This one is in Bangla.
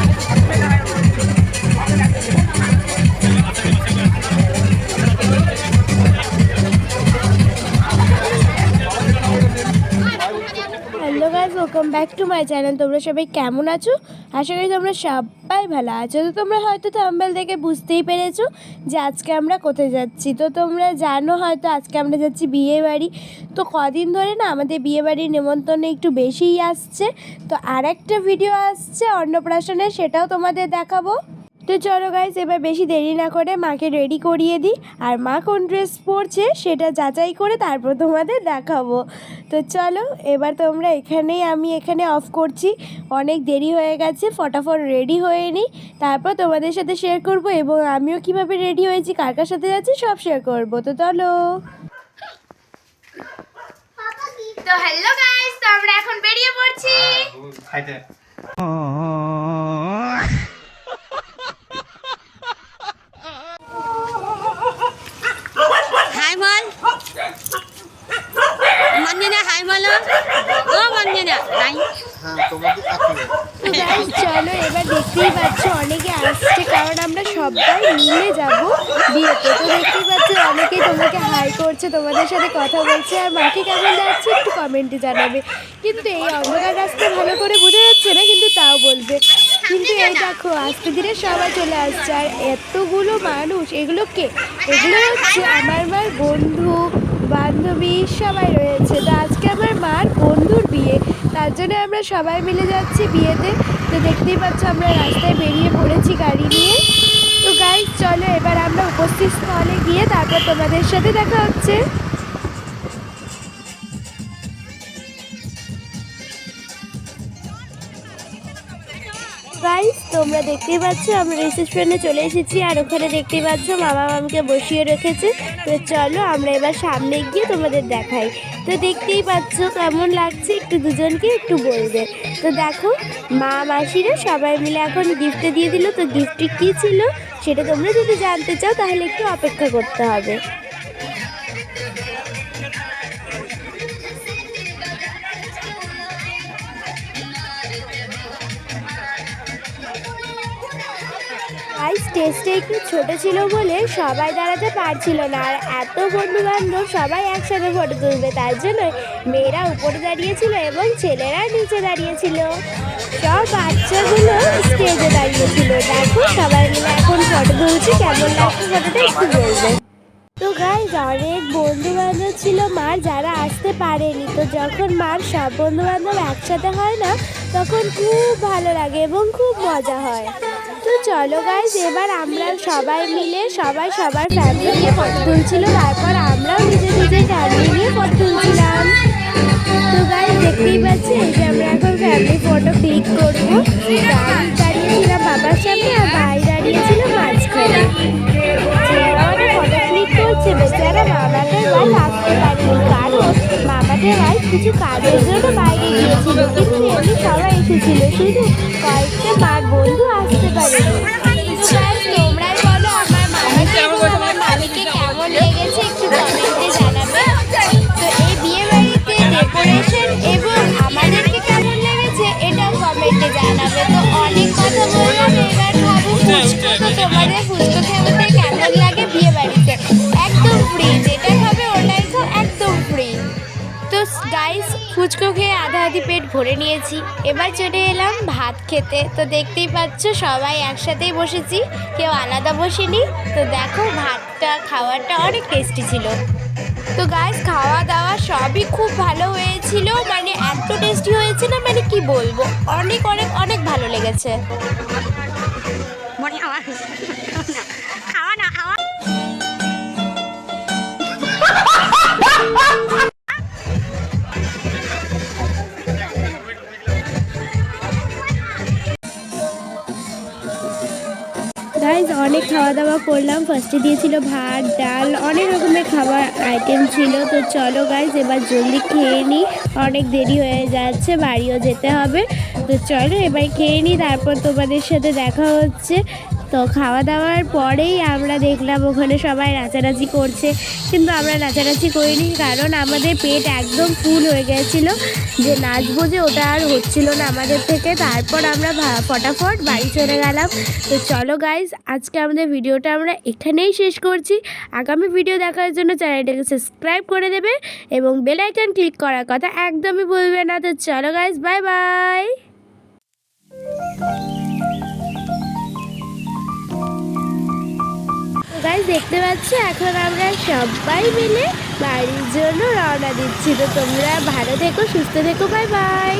Hãy subscribe guys welcome back to my channel তোমরা সবাই কেমন আছো? আশা করি তোমরা সবাই ভালো আছো। তো তোমরা হয়তো থাম্বেল দেখে বুঝতেই পেরেছ যে আজকে আমরা কোথায় যাচ্ছি। তো তোমরা জানো হয়তো আজকে আমরা যাচ্ছি বিয়ে বাড়ি তো কদিন ধরে না আমাদের বিয়ে বাড়ির নেমন্তন্ন একটু বেশিই আসছে। তো আর একটা ভিডিও আসছে অন্নপ্রাশনের সেটাও তোমাদের দেখাবো। তো চলো গাইজ এবার বেশি দেরি না করে মাকে রেডি করিয়ে দিই। আর মা কোন ড্রেস পরছে সেটা যাচাই করে তারপর তোমাদের দেখাবো। তো চলো এবার তোমরা এখানেই আমি এখানে অফ করছি। অনেক দেরি হয়ে গেছে ফটাফট রেডি হয়ে নিই। তারপর তোমাদের সাথে শেয়ার করব এবং আমিও কীভাবে রেডি হয়েছি কার কার সাথে যাচ্ছি সব শেয়ার করব। তো চলো। তো হ্যালো গাইস তো আমরা এখন বেরিয়ে পড়ছি। খাইতে হাই বল মঞ্জনা হাই বলো ও হাই চলো এবার দেখতেই পাচ্ছ অনেকে আসছে কারণ আমরা সবাই মিলে যাব বিয়েতে। তো দেখতেই পাচ্ছ অনেকেই তোমাকে হাই করছে তোমাদের সাথে কথা বলছে আর মাকে কেমন যাচ্ছে একটু কমেন্টে জানাবে। কিন্তু এই অন্ধকার রাস্তায় ভালো করে বোঝা যাচ্ছে না কিন্তু তাও বলবে। কিন্তু এই দেখো আস্তে ধীরে সবাই চলে আসছে আর এতগুলো মানুষ এগুলো কে? এগুলো হচ্ছে আমার মার বন্ধু বান্ধবী সবাই রয়েছে। তো আজকে আমার মার বন্ধুর বিয়ে। তার জন্য আমরা সবাই মিলে যাচ্ছি বিয়েতে। তো দেখতেই পাচ্ছ আমরা রাস্তায় বেরিয়ে পড়েছি গাড়ি নিয়ে। তো গাড়ি চলো এবার আমরা উপস্থিত স্থলে গিয়ে তারপর তোমাদের সাথে দেখা হচ্ছে। তোমরা দেখতেই পাচ্ছ আমরা রিসেপশনে চলে এসেছি আর ওখানে দেখতেই পাচ্ছ মামা মামকে বসিয়ে রেখেছে। তো চলো আমরা এবার সামনে গিয়ে তোমাদের দেখাই। তো দেখতেই পাচ্ছ কেমন লাগছে একটু দুজনকে একটু বলবে। তো দেখো, মা মাসিরা সবাই মিলে এখন গিফটে দিয়ে দিল। তো গিফটটি কী ছিল সেটা তোমরা যদি জানতে চাও তাহলে একটু অপেক্ষা করতে হবে। স্টেজটা একটু ছোট ছিল বলে সবাই দাঁড়াতে পারছিল না। আর এত বন্ধু বান্ধব সবাই একসাথে ফটো তুলবে, তার জন্য মেয়েরা উপরে দাঁড়িয়েছিল এবং ছেলেরা নিচে দাঁড়িয়েছিল। সব বাচ্চাগুলো স্টেজে দাঁড়িয়েছিল। দেখো, সবাই মিলে এখন ফটো তুলছি। কেমন লাগছে ফটোটা একটু বলবে। তো গাইজ অনেক বন্ধু বান্ধব ছিল মার যারা আসতে পারেনি। তো যখন মার সব বন্ধু বান্ধব একসাথে হয় না, তখন খুব ভালো লাগে এবং খুব মজা হয়। তো চলো গাইজ এবার আমরা সবাই মিলে, সবাই সবার ফ্যামিলি নিয়ে ফটো তুলছিল। তারপর আমরাও নিজের নিজের ফ্যামিলি নিয়ে ফটো তুলছিলাম। তো গাইজ দেখতেই পাচ্ছি এই যে আমরা এখন ফ্যামিলি ফটো ক্লিক করব। দাঁড়িয়েছিলাম বাবার সামনে আর ভাই দাঁড়িয়েছিল মাঝখানে। করছে বেচারা মামাদের ভাই আসতে পারেনি কারণ মামাদের ভাই কিছু কাজের জন্য বাইরে গিয়েছিল। কিন্তু এমনি সবাই এসেছিল। শুধু কয়েকটা মার বন্ধু আসতে পারেনি বলো আমার মামাকে কেমন লেগেছে একটু জানাবে। তো এই বিয়ে ডেকোরেশন এবং আমাদেরকে জানাবে। তো অনেক তোমাদের ফুচকা ফুচকো খেয়ে আধা আধি পেট ভরে নিয়েছি। এবার চলে এলাম ভাত খেতে। তো দেখতেই পাচ্ছ সবাই একসাথেই বসেছি, কেউ আলাদা বসেনি। তো দেখো ভাতটা, খাওয়াটা অনেক টেস্টি ছিল। তো গাইস খাওয়া দাওয়া সবই খুব ভালো হয়েছিল। মানে এত টেস্টি হয়েছে না মানে কি বলব? অনেক অনেক অনেক ভালো লেগেছে। গাইজ অনেক খাওয়া দাওয়া করলাম ফার্স্টে দিয়েছিল ভাত, ডাল, অনেক রকমের খাবার আইটেম ছিল। তো চলো গাইজ এবার জলদি খেয়ে নিই। অনেক দেরি হয়ে যাচ্ছে, বাড়িও যেতে হবে। তো চলো এবার খেয়ে নিই, তারপর তোমাদের সাথে দেখা হচ্ছে। তো খাওয়া দাওয়ার পরেই আমরা দেখলাম ওখানে সবাই নাচানাচি করছে। কিন্তু আমরা নাচানাচি করিনি কারণ আমাদের পেট একদম ফুল হয়ে গেছিল। যে নাচবো যে ওটা আর হচ্ছিল না আমাদের থেকে। তারপর আমরা ফটাফট বাড়ি চলে গেলাম। তো চলো গাইজ আজকে আমাদের ভিডিওটা আমরা এখানেই শেষ করছি। আগামী ভিডিও দেখার জন্য চ্যানেলটাকে সাবস্ক্রাইব করে দেবে এবং বেল ক্লিক করার কথা একদমই ভুলবে না। তো চলো গাইজ বাই বাই গাইজ দেখতে পাচ্ছি, এখন আমরা সবাই মিলে বাড়ির জন্য রওনা দিচ্ছি। তো তোমরা ভালো থেকো, সুস্থ থেকো বাই বাই